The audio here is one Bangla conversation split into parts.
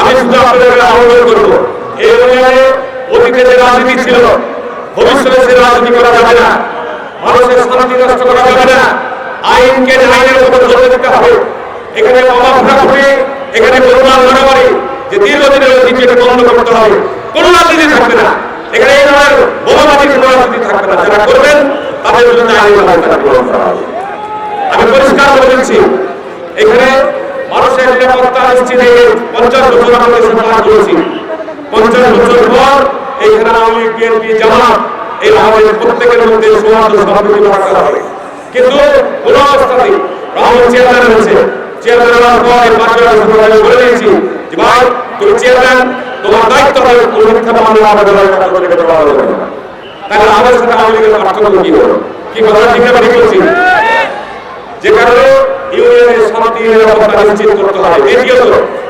আমি শুধু আপনাদের আহ্বান করব, এই ইউনিয়নে অতীতে যে রাজনীতি ছিল, ভবিষ্যতে সে রাজনীতি করা যাবে না, মানুষের শান্তি নষ্ট করা যাবে না, আইনকে আইনের মতো চলতে দিতে হবে, এখানে বাবা ফুটাফুটি এখানে করোনা মারামারি যে দীর্ঘদিনের ঐতিহ্য বন্ধ করতে হবে, কোনো রাজনীতি থাকবে না। এখানে এই ধরনের বোমাবাজি কোনো রাজনীতি থাকবে না। যারা করবেন, তাদের বিরুদ্ধে আইন করা আমি পরিষ্কার করে দিচ্ছি এখানে মানুষের নিরাপত্তা নিশ্চিতে পঞ্চাশ বছর আমাদের সরকার করেছি। পঞ্চাশ বছর পর এইখানে আওয়ামী বিএনপি, জামাত এই আমাদের প্রত্যেকের মধ্যে সৌহার্দ্য সহযোগিতা থাকতে হবে। কিন্তু কোন অবস্থাতেই রাহুল চেয়ারম্যান হয়েছে। চেয়ারম্যান হওয়ার পর পাঁচ বছর বলে দিয়েছি যে, ভাই, তুমি চেয়ারম্যান, তোমার দায়িত্ব হবে কোন মিথ্যা মামলা আমাদের তাহলে আমাদের সাথে আওয়ামী লীগের পার্থক্য কি হলো কি কথা ঠিক না যে কারণে ইউনিয়নের শান্তি নিরাপত্তা নিশ্চিত করতে হবে। আমার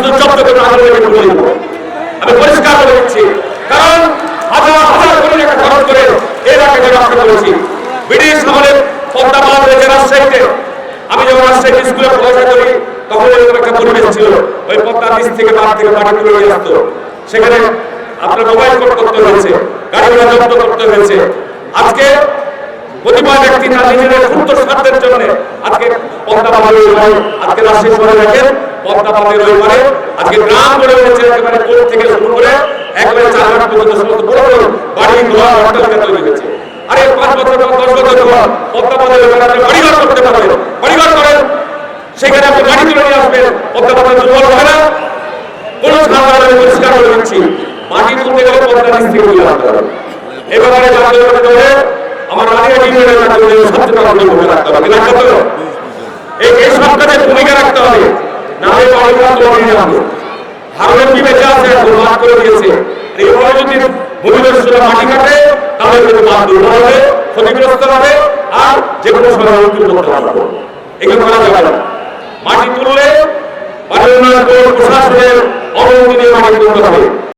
শুধু জব্দ করে আন্দোলনকে তুলে দিব আমি পরিষ্কার করে দিচ্ছি কারণ হাজার হাজার কোটি টাকা খরচ করে এই এলাকাকে রক্ষা করেছি ব্রিটিশ আমলে পদ্মা বাঁধ রয়েছে রাজশাহীতে আমি যখন রাজশাহী স্কুলে পড়াশোনা করি তখন এরকম একটা পরিবেশ ছিল ওই পদ্মার নিচ থেকে বাঁধ থেকে মাটি তুলে নিয়ে আসতো সেখানে আপনার মোবাইল কোড করতে হয়েছে গাড়িগুলো জব্দ করতে হয়েছে আজকে প্রতিমা ব্যক্তি তার নিজেদের ক্ষুদ্র স্বার্থের জন্য আজকে পদ্মা পাড়ে আজকে রাজশাহী শহরে দেখেন পদ্মা পাড়ের ওই পারে। আজকে গ্রাম করে বড় ঘর হোটেল সেখানে আপনি গাড়ি তুলে নিয়ে আসবেন। পদ্মা করে আমার সচেতন ভূমিকা রাখতে হবে। এই সব ভূমিকা রাখতে হবে। না হলে পানিটা তোমাকে নিয়ে আসব হারুনের কি বেঁচে আছে, এখন মাঠ করে দিয়েছে। এই ফলে যদি ভূমিদস্যুরা মাটি কাটে, তাহলে কিন্তু মাঠ দুর্বল হবে, ক্ষতিগ্রস্ত হবে, আর যে কোনো সময় মৃত্যু করতে পারব এগুলো করা যাবে না মাটি তুললে পানি উন্নয়ন প্রশাসনের অনুমতি নিয়ে মাটি তুলতে হবে।